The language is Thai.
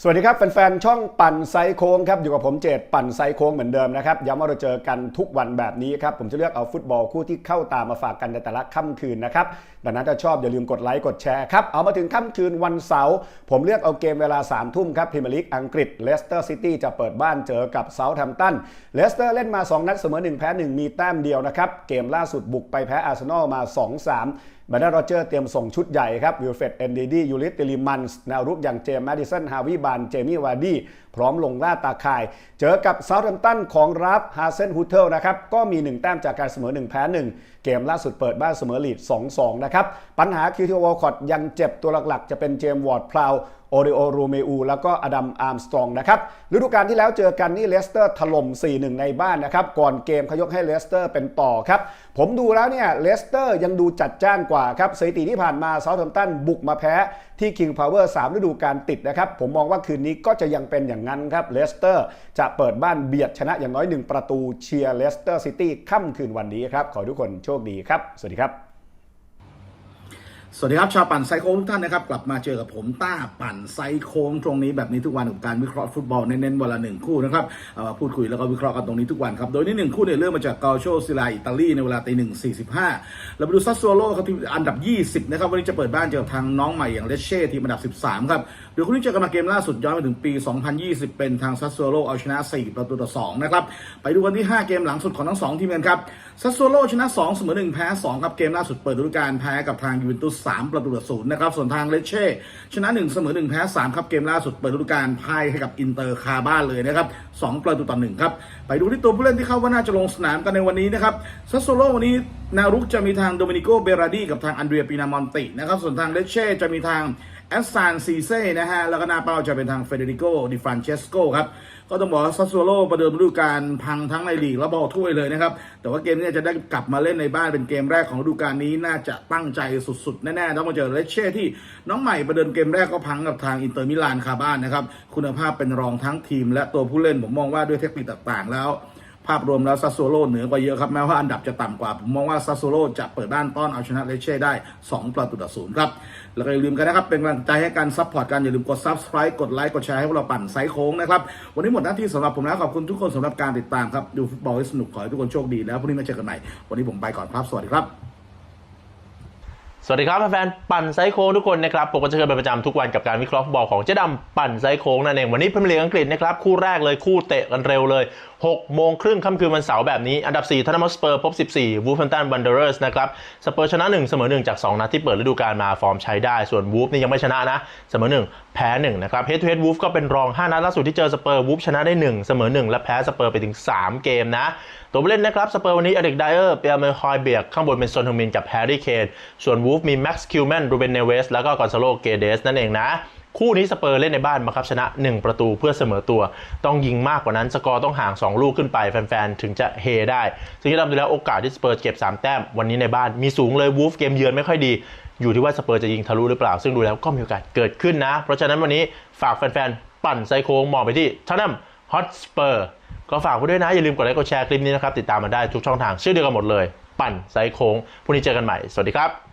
สวัสดีครับแฟนๆช่องปั่นไซโค้งครับอยู่กับผมเจตปั่นไซโค้งเหมือนเดิมนะครับย้ำว่าเราเจอกันทุกวันแบบนี้ครับผมจะเลือกเอาฟุตบอลคู่ที่เข้าตามมาฝากกันในแต่ละค่ำคืนนะครับดังนั้นถ้าชอบอย่าลืมกดไลค์กดแชร์ครับเอามาถึงค่ำคืนวันเสาร์ผมเลือกเอาเกมเวลา3ามทุ่มครับพรีเมียร์ลีกอังกฤษเลสเตอร์ซิตี้จะเปิดบ้านเจอกับเซาท์แฮมป์ตันเลสเตอร์เล่นมา 2 นัดเสมอ1แพ้1 มีแต้มเดียวนะครับเกมล่าสุดบุกไปแพ้อาร์เซนอลมา 2-3บรรดาโรเจอร์เตรียมส่งชุดใหญ่ครับวิลเฟดเอนดีดียูริสเตลิมันส์แนวรุกอย่างเจมส์แมดิสันฮาวิบานเจมี่วาร์ดีพร้อมลงล่าตาข่าย เจอกับเซาท์แฮมป์ตันของราฟฮาเซนฮูเทลนะครับก็มี 1 แต้มจากการเสมอ 1 แพ้ 1 เกมล่าสุดเปิดบ้านเสมอลีด 2-2 นะครับ ปัญหาคือที่วอลคอตยังเจ็บตัวหลักๆ จะเป็นเจมส์วอร์ดพลาวโอริโอรูเมอูแล้วก็อดัมอาร์มสตรองนะครับฤดูกาลที่แล้วเจอกันนี่เลสเตอร์ถล่ม 4-1 ในบ้านนะครับก่อนเกมเขายกให้เลสเตอร์เป็นต่อครับ ผมดูแล้วเนี่ยเลสเตอร์ยังดูจัดจ้านกว่าครับสถิติที่ผ่านมาเซาท์แฮมป์ตันบุกมาแพ้ที่ King Power 3ฤดูกาลติดนะครับผมมองว่าคืนนี้ก็จะยังเป็นอย่างนั้นครับเลสเตอร์จะเปิดบ้านเบียดชนะอย่างน้อย 1 ประตูเชียร์เลสเตอร์ซิตี้ค่ำคืนวันนี้ครับ ขอทุกคนโชคดีครับ สวัสดีครับ สวัสดีครับ ชาวปั่นไซโค้งทุกท่านนะครับ กลับมาเจอกับผมต้าปั่นไซโค้งตรงนี้แบบนี้ทุกวันกับการวิเคราะห์ฟุตบอลเน้นๆวันละหนึ่งคู่นะครับเอามาพูดคุยแล้วก็วิเคราะห์กันตรงนี้ทุกวันครับ โดยนี่หนึ่งคู่เนี่ยเริ่มมาจากกาโชซิลาอิตาลีในเวลาตีหนึ่งสี่สิบห้าเราไปดูซัสโซโลครับที่อันดับ20นะครับวันนี้จะเปิดบ้านเจอกับทางน้องใหม่อย่างเลเช่ทีมอันดับ13ครับเดี๋ยวคู่นี้เจอกันมาเกมล่าสุดย้อนไปถึงปี2020เป็นทางซัสโซโลเอาชนะ4ประตูต่อ2นะครับไปดูกันที่5เกมหลังสุดของทั้ง2ทีมกันครับซัสโซโลชนะ2เสมอ1แพ้2ครับเกมล่าสุดเปิดฤดูกาลแพ้กับทางยูเวนตุส3 ประตูต่อศูนย์นะครับ ส่วนทางเลเช่ชนะ 1 เสมอ 1 แพ้ 3 ครับ เกมล่าสุดเปิดฤดูกาลพ่ายให้กับอินเตอร์คาบ้านเลยนะครับ 2 ประตูต่อ1ครับ ไปดูที่ตัวผู้เล่นที่เข้าว่าน่าจะลงสนามกันในวันนี้นะครับซัสโซโลวันนี้นารุกจะมีทางโดมินิโกเบราดีกับทางอันเดรียปินามอนตินะครับ ส่วนทางเลเช่จะมีทาง อสซานซีเซ่นะฮะ แล้วก็หน้าเป้าจะเป็นทางเฟเดริโกดิฟานเชสโกครับ ก็ต้องบอกว่าซัสโซโลประเดิมฤดูกาลพังทั้งในลีกและบอลถ้วยเลยนะครับ แต่ว่าเกมนี้จะได้กลับมาเล่นในบ้านเป็นเกมแรกของฤดูกาลนี้น่าจะตั้งใจสุดๆ แน่ๆ ต้องมาเจอเลเช่ที่น้องใหม่ประเดิมเกมแรกก็พังกับทางอินเตอร์มิลานคาบ้านนะครับ คุณภาพเป็นรองทั้งทีม และตัวผู้เล่นผมมองว่าด้วยเทคนิคต่างๆแล้ว ภาพรวมแล้วซัสโซโลเหนือกว่าเยอะครับ แม้ว่าอันดับจะต่ำกว่า ผมมองว่าซัสโซโลจะเปิดบ้านต้อนเอาชนะเลเช่ได้ 2 ประตูต่อศูนย์ครับ แล้วก็อย่าลืมกันนะครับ เป็นกำลังใจให้การซัพพอร์ตกัน อย่าลืมกด subscribe กดไลค์กดแชร์ให้พวกเราปั่นไซส์โค้งนะครับ วันนี้หมดหน้าที่สำหรับผมแล้วขอบคุณทุกคนสำหรับการติดตามครับดูฟุตบอลให้สนุกขอให้ทุกคนโชคดีแล้วพรุ่งนี้มาเจอกันใหม่วันนี้ผมไปก่อนครับสวัสดีครับสวัสดีครับแฟนปั่นไซโค้งทุกคนนะครับผมก็จะเจอเป็นประจำทุกวันกับการวิเคราะห์ฟุตบอลของเจ๊ดำปั่นไซโค้งนั่นเองวันนี้พรีเมียร์ลีกอังกฤษนะครับคู่แรกเลยคู่เตะกันเร็วเลย 6 โมงครึ่งค่ำคืนวันเสาร์แบบนี้ อันดับ 4ทันนัมสเปอร์พบ 14 วูฟแฟนตันบันเดอร์สนะครับ สเปอร์ชนะ 1 เสมอ 1 จาก 2 นัดที่เปิดฤดูกาลมาฟอร์มใช้ได้ ส่วนวูฟนี่ยังไม่ชนะนะ เสมอ 1 แพ้ 1 นะครับเฮดทูเฮดวูฟก็เป็นรอง 5 นัดล่าสุดที่เจอสเปอร์วูฟชนะได้ 1 เสมอ 1 และแพ้สเปอร์ไปถึง 3 เกมนะ ตัวผู้เล่นนะครับสเปอร์วันนี้อเด็กไดเออร์เปียเมอร์คอยเบียกข้างบนเป็นซอนฮมินกับแฮร์รี่เคนส่วนวูฟมีแม็กซ์คิวแมนรูเบนเนเวสแล้วก็กอนซาโลเกเดสนั่นเองนะ คู่นี้สเปอร์เล่นในบ้านมาครับชนะ 1 ประตูเพื่อเสมอตัว ต้องยิงมากกว่านั้น สกอร์ต้องห่าง 2 ลูกขึ้นไปแฟนๆ ถึงจะเฮได้ ซึ่งที่ทำดูแล้วโอกาสที่สเปอร์เก็บ 3 แต้มวันนี้ในบ้านมีสูงเลยวูฟเกมเยือนไม่ค่อยดี อยู่ที่ว่าสเปอร์จะยิงทะลุหรือเปล่า ซึ่งดูแล้วก็มีโอกาสเกิดขึ้นนะ เพราะฉะนั้นวันนี้ฝากแฟนๆ ปั่นไซโค้งมองไปที่ทันนัมฮอตสเปอร์ก็ฝากไว้ด้วยนะ อย่าลืมกดไลค์กดแชร์คลิปนี้นะครับติดตามมาได้ทุกช่องทางชื่อเดียวกันหมดเลย ปั่นไซโค้งพรุ่งนี้เจอกันใหม่สวัสดีครับ